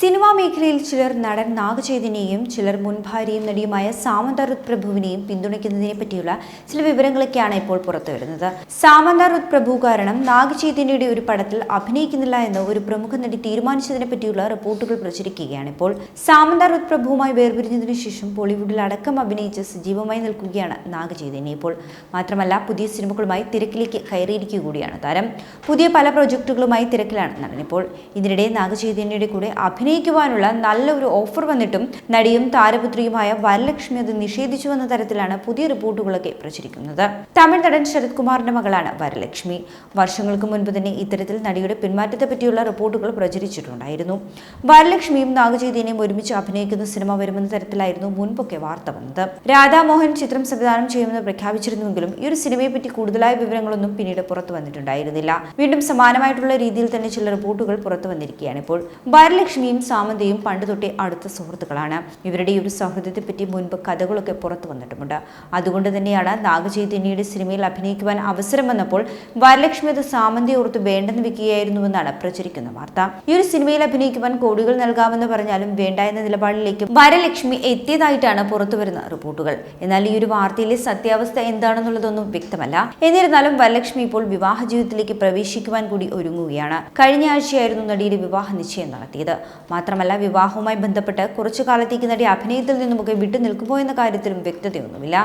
Cinema മേഖലയിൽ ചിലർ നടൻ നാഗചൈതന്യയും ചിലർ മുൻ ഭാര്യയും നടിയുമായ സാമന്ത റുത് പ്രഭുവിനെയും പിന്തുണയ്ക്കുന്നതിനെ പറ്റിയുള്ള ചില വിവരങ്ങളൊക്കെയാണ് ഇപ്പോൾ പുറത്തു വരുന്നത്. സാമന്ത റുത് പ്രഭു കാരണം നാഗചൈതന്യയുടെ ഒരു പടത്തിൽ അഭിനയിക്കുന്നില്ല എന്ന് ഒരു പ്രമുഖ നടി തീരുമാനിച്ചതിനെ പറ്റിയുള്ള റിപ്പോർട്ടുകൾ പ്രചരിക്കുകയാണ് ഇപ്പോൾ. സാമന്ത റുത് പ്രഭുവുമായി വേർപിരിഞ്ഞതിനു ശേഷം ബോളിവുഡിൽ അടക്കം അഭിനയിച്ച് സജീവമായി നിൽക്കുകയാണ് നാഗചൈതന്യ ഇപ്പോൾ. മാത്രമല്ല പുതിയ സിനിമകളുമായി തിരക്കിലേക്ക് കയറിയിരിക്കുക കൂടിയാണ് താരം. പുതിയ പല പ്രൊജക്ടുകളുമായി തിരക്കിലാണ് ഇപ്പോൾ. ഇതിനിടെ നാഗചൈതന്യയുടെ കൂടെ അഭിനയിക്കുവാനുള്ള നല്ല ഒരു ഓഫർ വന്നിട്ടും നടിയും താരപുത്രിയുമായ വരലക്ഷ്മി അത് നിഷേധിച്ചുവെന്ന തരത്തിലാണ് പുതിയ റിപ്പോർട്ടുകളൊക്കെ പ്രചരിക്കുന്നത്. തമിഴ് നടൻ ശരത് കുമാറിന്റെ മകളാണ് വരലക്ഷ്മി. വർഷങ്ങൾക്ക് മുൻപ് തന്നെ ഇത്തരത്തിൽ നടിയുടെ പിന്മാറ്റത്തെ പറ്റിയുള്ള റിപ്പോർട്ടുകൾ പ്രചരിച്ചിട്ടുണ്ടായിരുന്നു. വരലക്ഷ്മിയും നാഗചൈതന്യം ഒരുമിച്ച് അഭിനയിക്കുന്ന സിനിമ വരുമെന്ന തരത്തിലായിരുന്നു മുൻപൊക്കെ വാർത്ത വന്നത്. രാധാമോഹൻ ചിത്രം സംവിധാനം ചെയ്യുമെന്ന് പ്രഖ്യാപിച്ചിരുന്നുവെങ്കിലും ഈ ഒരു സിനിമയെ പറ്റി കൂടുതലായ വിവരങ്ങളൊന്നും പിന്നീട് പുറത്തു വന്നിട്ടുണ്ടായിരുന്നില്ല. വീണ്ടും സമാനമായിട്ടുള്ള രീതിയിൽ തന്നെ ചില റിപ്പോർട്ടുകൾ പുറത്തു വന്നിരിക്കുകയാണ് ഇപ്പോൾ. വരലക്ഷ്മിയും സാമന്തയും പണ്ട് തൊട്ടേ അടുത്ത സുഹൃത്തുക്കളാണ്. ഇവരുടെ ഒരു സൗഹൃദത്തെ പറ്റി മുൻപ് കഥകളൊക്കെ പുറത്തു വന്നിട്ടുമുണ്ട്. അതുകൊണ്ട് തന്നെയാണ് നാഗചൈതന്യയുടെ സിനിമയിൽ അഭിനയിക്കുവാൻ അവസരം വന്നപ്പോൾ വരലക്ഷ്മി അത് സാമന്തയെ ഓർത്ത് വേണ്ടെന്ന് വെക്കുകയായിരുന്നുവെന്നാണ് പ്രചരിക്കുന്ന വാർത്ത. ഈ ഒരു സിനിമയിൽ അഭിനയിക്കുവാൻ കോടികൾ നൽകാമെന്ന് പറഞ്ഞാലും വേണ്ട എന്ന നിലപാടിലേക്ക് വരലക്ഷ്മി എത്തിയതായിട്ടാണ് പുറത്തുവരുന്ന റിപ്പോർട്ടുകൾ. എന്നാൽ ഈ ഒരു വാർത്തയിലെ സത്യാവസ്ഥ എന്താണെന്നുള്ളതൊന്നും വ്യക്തമല്ല. എന്നിരുന്നാലും വരലക്ഷ്മി ഇപ്പോൾ വിവാഹ ജീവിതത്തിലേക്ക് പ്രവേശിക്കുവാൻ കൂടി ഒരുങ്ങുകയാണ്. കഴിഞ്ഞ ആഴ്ചയായിരുന്നു നടിയുടെ വിവാഹ നിശ്ചയം നടത്തിയത്. മാത്രമല്ല വിവാഹവുമായി ബന്ധപ്പെട്ട് കുറച്ചു കാലത്തേക്ക് നടി അഭിനയത്തിൽ നിന്നുമൊക്കെ വിട്ടു നിൽക്കുമോ എന്ന കാര്യത്തിലും വ്യക്തതയൊന്നുമില്ല.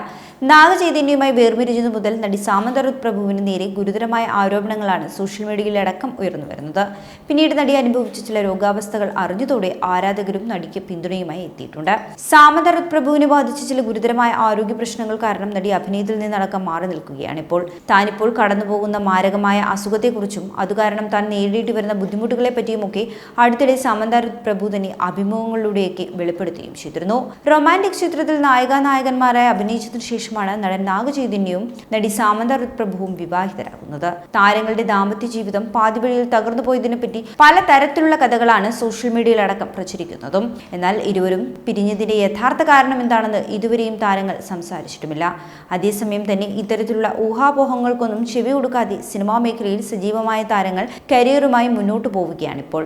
നാഗചൈതന്യവുമായി വേർപിരിഞ്ഞതു മുതൽ നടി സാമന്തറുത് പ്രഭുവിന് നേരെ ഗുരുതരമായ ആരോപണങ്ങളാണ് സോഷ്യൽ മീഡിയയിലടക്കം ഉയർന്നു വരുന്നത്. പിന്നീട് നടി അനുഭവിച്ച ചില രോഗാവസ്ഥകൾ അറിഞ്ഞതോടെ ആരാധകരും നടിക്ക് പിന്തുണയുമായി എത്തിയിട്ടുണ്ട്. സാമന്തറുത് പ്രഭുവിനെ ബാധിച്ച ചില ഗുരുതരമായ ആരോഗ്യ പ്രശ്നങ്ങൾ കാരണം നടി അഭിനയത്തിൽ നിന്നടക്കം മാറി നിൽക്കുകയാണ് ഇപ്പോൾ. താനിപ്പോൾ കടന്നുപോകുന്ന മാരകമായ അസുഖത്തെക്കുറിച്ചും അതുകാരണം താൻ നേരിടേണ്ടി വരുന്ന ബുദ്ധിമുട്ടുകളെ പറ്റിയുമൊക്കെ അടുത്തിടെ സമന്താരുത് പ്രഭു തന്നെ അഭിമുഖങ്ങളിലൂടെയൊക്കെ വെളിപ്പെടുത്തുകയും ചെയ്തിരുന്നു. റൊമാന്റിക് ചിത്രത്തിൽ നായിക നായകന്മാരായി അഭിനയിച്ചതിനു ശേഷമാണ് നടൻ നാഗചൈതന്യവും നടി സാമന്ത പ്രഭുവും വിവാഹിതരാകുന്നത്. താരങ്ങളുടെ ദാമ്പത്യ ജീവിതം പാതിവഴിയിൽ തകർന്നു പോയതിനെ പറ്റി പലതരത്തിലുള്ള കഥകളാണ് സോഷ്യൽ മീഡിയയിലടക്കം പ്രചരിക്കുന്നതും. എന്നാൽ ഇരുവരും പിരിഞ്ഞതിന്റെ യഥാർത്ഥ കാരണം എന്താണെന്ന് ഇതുവരെയും താരങ്ങൾ സംസാരിച്ചിട്ടുമില്ല. അതേസമയം തന്നെ ഇത്തരത്തിലുള്ള ഊഹാപോഹങ്ങൾക്കൊന്നും ചെവി കൊടുക്കാതെ സിനിമാ മേഖലയിൽ സജീവമായ താരങ്ങൾ കരിയറുമായി മുന്നോട്ടു പോവുകയാണിപ്പോൾ.